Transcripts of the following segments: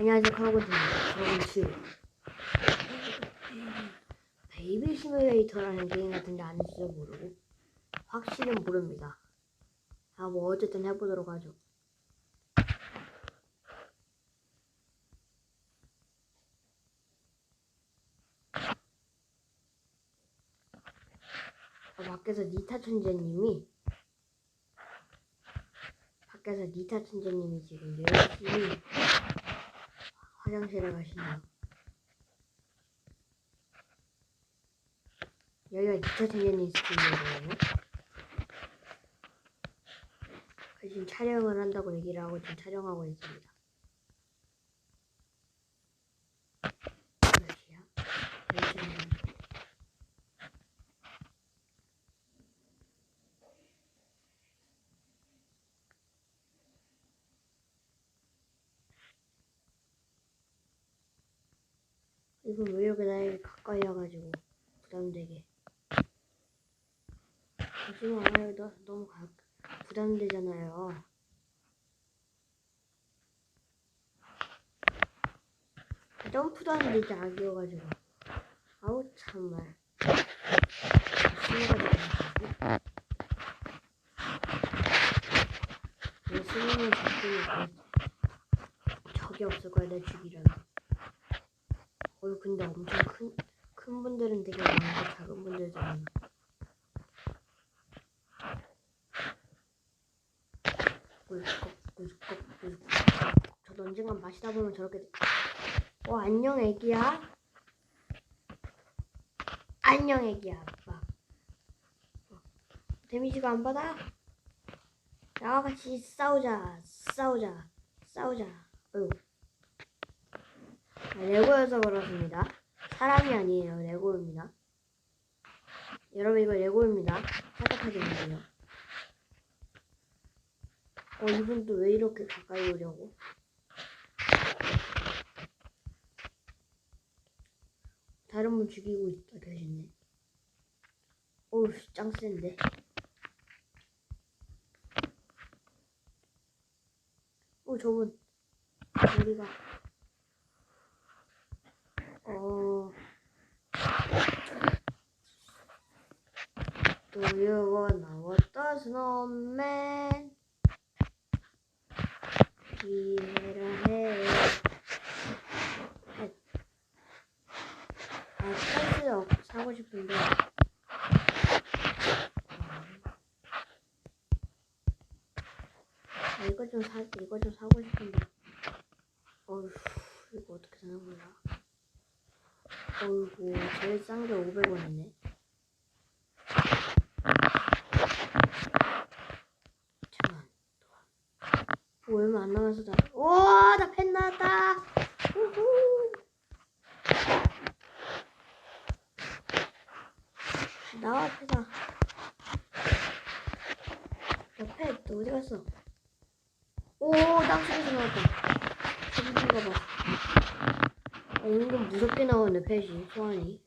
안녕하세요 카로고입니다 저는 지금 베이비 시뮬레이터라는 게임 같은데 아는지도 모르고 확실은 모릅니다. 아 뭐 어쨌든 해보도록 하죠. 아, 밖에서 니타 천재님이 밖에서 니타 천재님이 지금 열심히 화장실에 가시네요. 여기가 니타 천재님 스튜디오거든요. 그 지금 촬영을 한다고 얘기를 하고 지금 촬영하고 있습니다. 몇 시야? 몇 시야? 이거 왜 이렇게 나에게 가까이 와가지고 부담되게. 하지마 나 너무 가, 부담되잖아요. 점프도 안 되지 아기여가지고. 아우 참말. 내 스님은 잡히면 적이 없을 거야 내 죽이려면 어 근데 엄청 큰, 큰 분들은 되게 많고 작은 분들도 많아. 꿀꺽 꿀꺽 꿀꺽 저도 언젠간 마시다 보면 저렇게 돼. 어 안녕 애기야. 안녕 애기야 아빠. 어, 데미지가 안 받아? 나와 같이 싸우자 싸우자 싸우자. 어휴. 아, 레고여서 그렇습니다. 사람이 아니에요. 레고입니다. 여러분 이거 레고입니다. 생각하지 마세요. 어 이분 또 왜 이렇게 가까이 오려고? 다른 분 죽이고 있다 계시네. 어우 짱 센데. 어 저분 우리가 어. Do you wanna what does snowman? 이해를 해. 해. 아, 펜스 사고 싶은데. 아, 이거 좀 사, 이거 좀 사고 싶은데. 어휴, 이거 어떻게 사는 거야? 어이구 제일 싼 게 500원이네. 잠깐 뭐 얼마 안 남아서 다 우와 나펜 나왔다. 우후. 나와 펜아. 너펜 너 어디 갔어? 오 땅속에서 나왔다. 어, 은근 무섭게 나오네 펫이 소환이.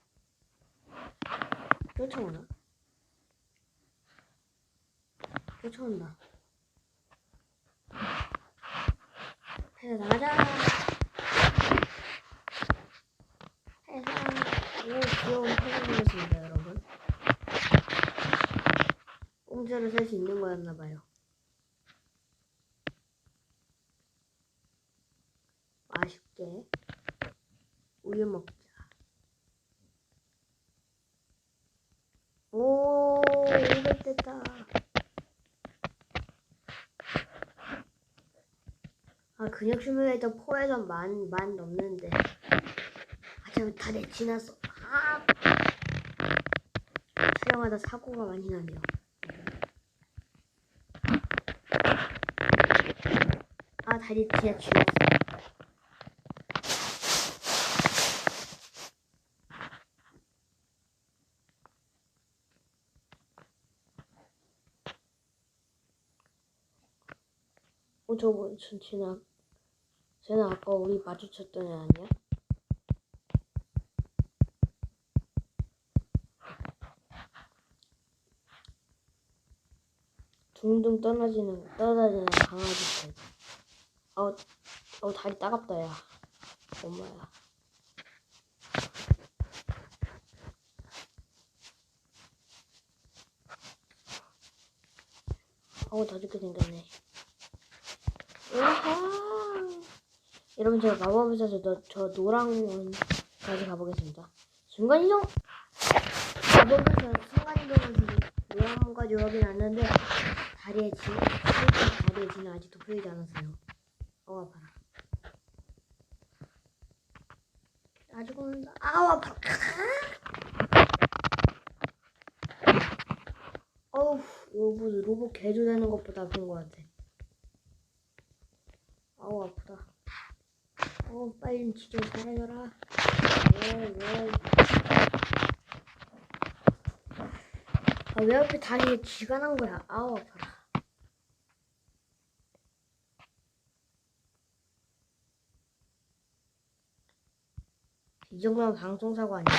쫓아오나? 쫓아온다. 펫아 나가자 펫아 오 귀여운 생겼습니다 여러분. 공짜로 살 수 있는 거였나봐요 맛있게 우유 먹자. 오, 500 됐다. 아, 근육 시뮬레이터 4에서 만, 만 넘는데. 아, 참, 다내 지났어. 아! 촬영하다 사고가 많이 나네요. 아, 다리 진짜 지났어. 어, 저거, 저, 쟤는, 쟤는 아까 우리 마주쳤던 애 아니야? 둥둥 떠나지는, 떠다니는 강아지 들 어, 어, 다리 따갑다, 야. 엄마야. 아우 다 죽게 생겼네. 여러분 제가 마법을 써서 저, 저 노랑 원까지 가보겠습니다. 순간 이동. 마법을 써서 순간 이동을 노랑 원까지 오긴 왔는데 다리에 지, 다리에 지는 아직도 풀리지 않았어요. 어 아파라. 아주 곤다. 아우 아파. 어우 로봇 로봇 개조되는 것보다 아픈 것 같아. 아우 아프다. 어 빨리 좀 진짜 사라져라. 왜 왜? 아 왜 앞에 다리에 쥐가 난 거야? 아우 아파라. 이 정도면 방송사고 아니야?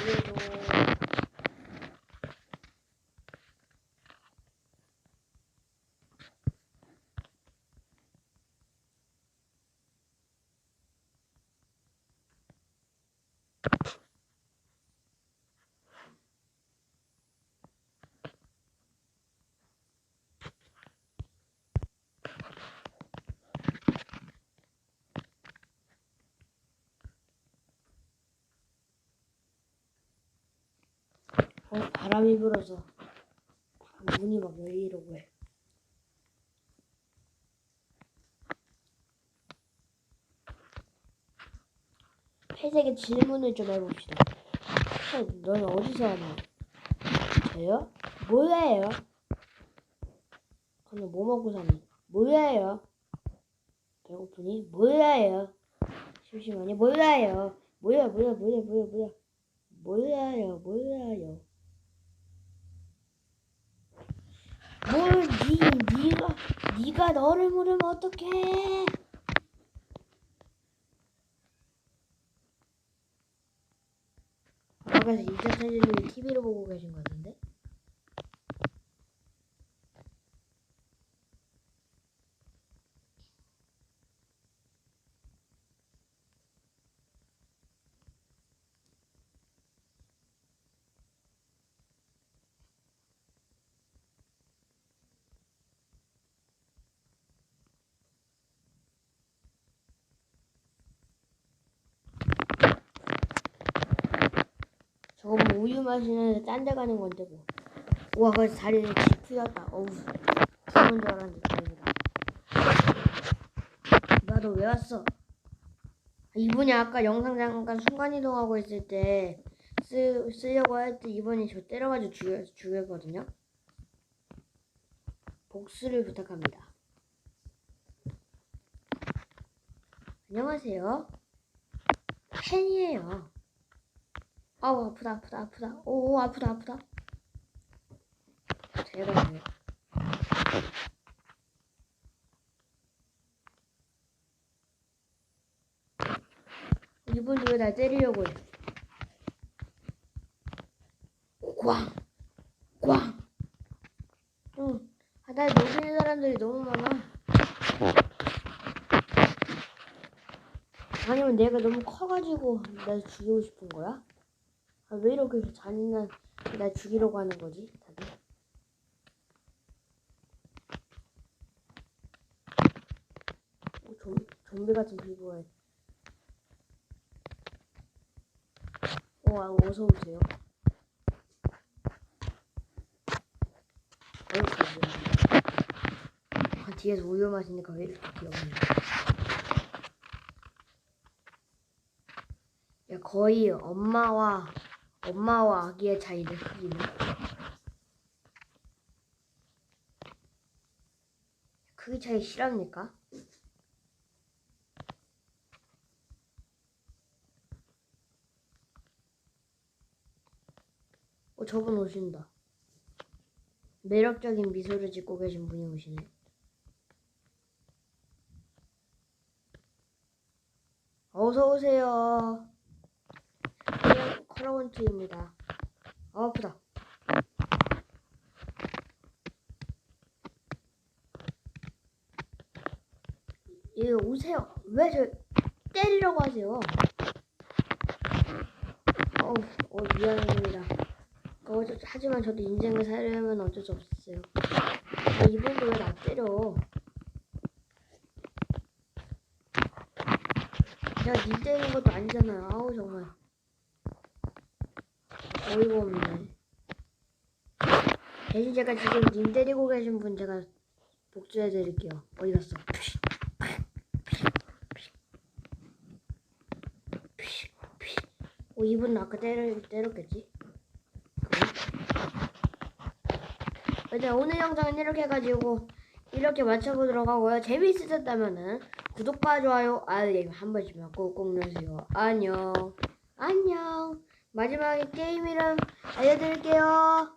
그래도 어, 바람이 불어서 문이 막 열리려고 해. 회색의 질문을 좀 해봅시다. 해, 너는 어디서 왔나? 저요? 뭐예요? 그럼 뭐 먹고 사니? 뭐예요? 배고프니? 뭐예요? 심심하니? 뭐예요? 뭐야 뭐야 뭐야 뭐야 뭐야 몰라요, 몰라요. 뭘, 니, 니가, 니가 너를 모르면 어떡해? 아까서 이자 선생님이 TV를 보고 계신 것 같은데? 저거 뭐 우유 마시는데 딴데 가는 건데 뭐. 우와, 그쥐 풀렸다. 어우, 죽은 줄 알았는데 다행이다. 나도 왜 왔어? 이분이 아까 영상 잠깐 순간이동하고 있을 때 쓰, 쓰려고 할 때 이분이 저 때려가지고 죽여, 죽였거든요. 복수를 부탁합니다. 안녕하세요. 팬이에요. 아우 아프다 아프다 아프다 오 아프다 아프다 제가 왜 이분도 왜날 때리려고 해 꽝! 꽝! 응. 아, 날 녹이는 사람들이 너무 많아. 아니면 내가 너무 커가지고 날 죽이고 싶은 거야? 아, 왜 이렇게 잔인한 날 죽이려고 하는 거지, 다들? 오, 좀, 좀비 같은 피부에. 오, 아, 어서 오세요. 아, 뒤에서 우유 마시니까 왜 이렇게 귀엽냐. 야, 거의 엄마와 엄마와 아기의 차이네 크기는. 크기 차이 실합니까? 어, 저분 오신다. 매력적인 미소를 짓고 계신 분이 오시네. 어서 오세요. 그냥 커러원트입니다. 아, 아프다. 예, 오세요. 왜 저 때리려고 하세요? 어, 어 미안합니다. 어, 저- 하지만 저도 인생을 살려면 어쩔 수 없어요. 아, 이분도 왜나 때려? 내가 니 때리는 것도 아니잖아요. 아우 정말 어이가 없네. 대신 제가 지금 님 때리고 계신 분 제가 복수해 드릴게요. 어디 갔어? 어, 이분 아까 때려, 때렸겠지? 일단 오늘 영상은 이렇게 해가지고 이렇게 맞춰보도록 하고요. 재미있으셨다면은 구독과 좋아요, 알림 한 번씩만 꼭꼭 누르세요. 안녕. 안녕. 마지막에 게임 이름 알려드릴게요.